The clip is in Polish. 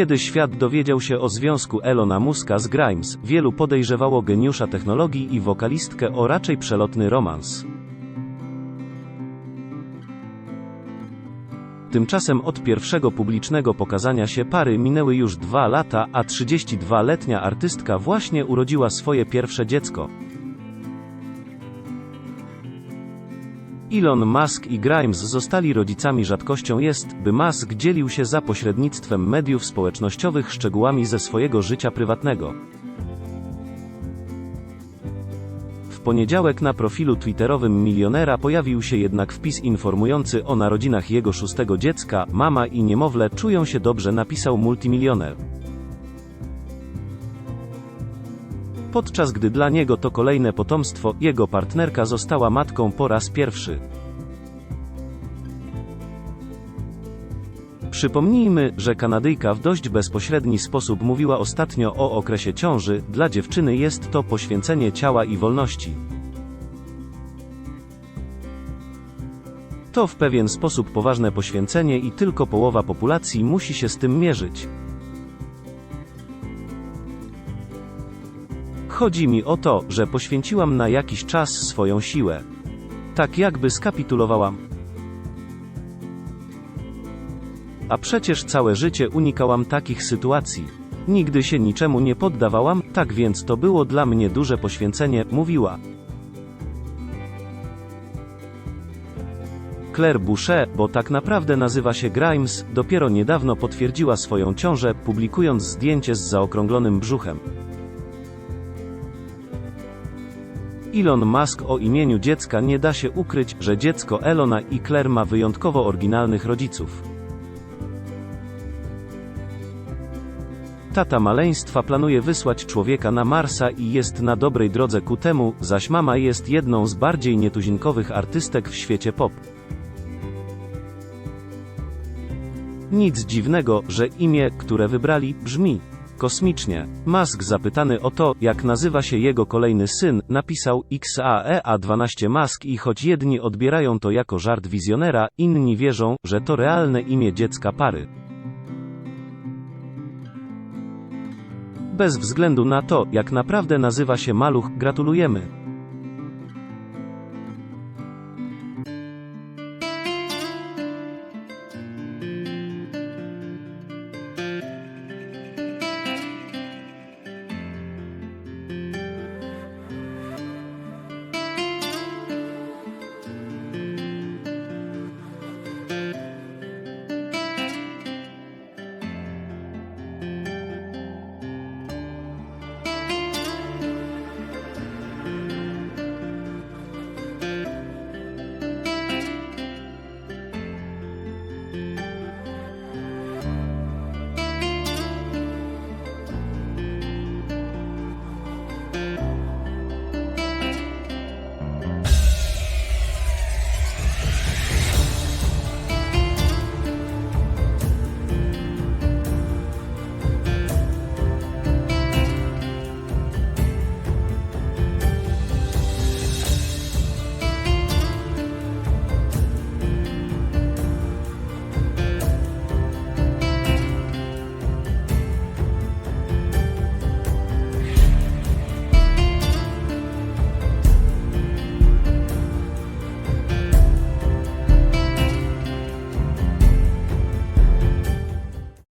Kiedy świat dowiedział się o związku Elona Muska z Grimes, wielu podejrzewało geniusza technologii i wokalistkę o raczej przelotny romans. Tymczasem od pierwszego publicznego pokazania się pary minęły już dwa lata, a 32-letnia artystka właśnie urodziła swoje pierwsze dziecko. Elon Musk i Grimes zostali rodzicami. Rzadkością jest, by Musk dzielił się za pośrednictwem mediów społecznościowych szczegółami ze swojego życia prywatnego. W poniedziałek na profilu twitterowym milionera pojawił się jednak wpis informujący o narodzinach jego szóstego dziecka. Mama i niemowlę czują się dobrze, napisał multimilioner. Podczas gdy dla niego to kolejne potomstwo, jego partnerka została matką po raz pierwszy. Przypomnijmy, że Kanadyjka w dość bezpośredni sposób mówiła ostatnio o okresie ciąży, dla dziewczyny jest to poświęcenie ciała i wolności. To w pewien sposób poważne poświęcenie i tylko połowa populacji musi się z tym mierzyć. Chodzi mi o to, że poświęciłam na jakiś czas swoją siłę. Tak jakby skapitulowałam. A przecież całe życie unikałam takich sytuacji. Nigdy się niczemu nie poddawałam, tak więc to było dla mnie duże poświęcenie, mówiła. Claire Boucher, bo tak naprawdę nazywa się Grimes, dopiero niedawno potwierdziła swoją ciążę, publikując zdjęcie z zaokrąglonym brzuchem. Elon Musk o imieniu dziecka nie da się ukryć, że dziecko Elona i Claire ma wyjątkowo oryginalnych rodziców. Tata maleństwa planuje wysłać człowieka na Marsa i jest na dobrej drodze ku temu, zaś mama jest jedną z bardziej nietuzinkowych artystek w świecie pop. Nic dziwnego, że imię, które wybrali, brzmi kosmicznie. Musk zapytany o to, jak nazywa się jego kolejny syn, napisał XAEA12 Musk i choć jedni odbierają to jako żart wizjonera, inni wierzą, że to realne imię dziecka pary. Bez względu na to, jak naprawdę nazywa się maluch, gratulujemy.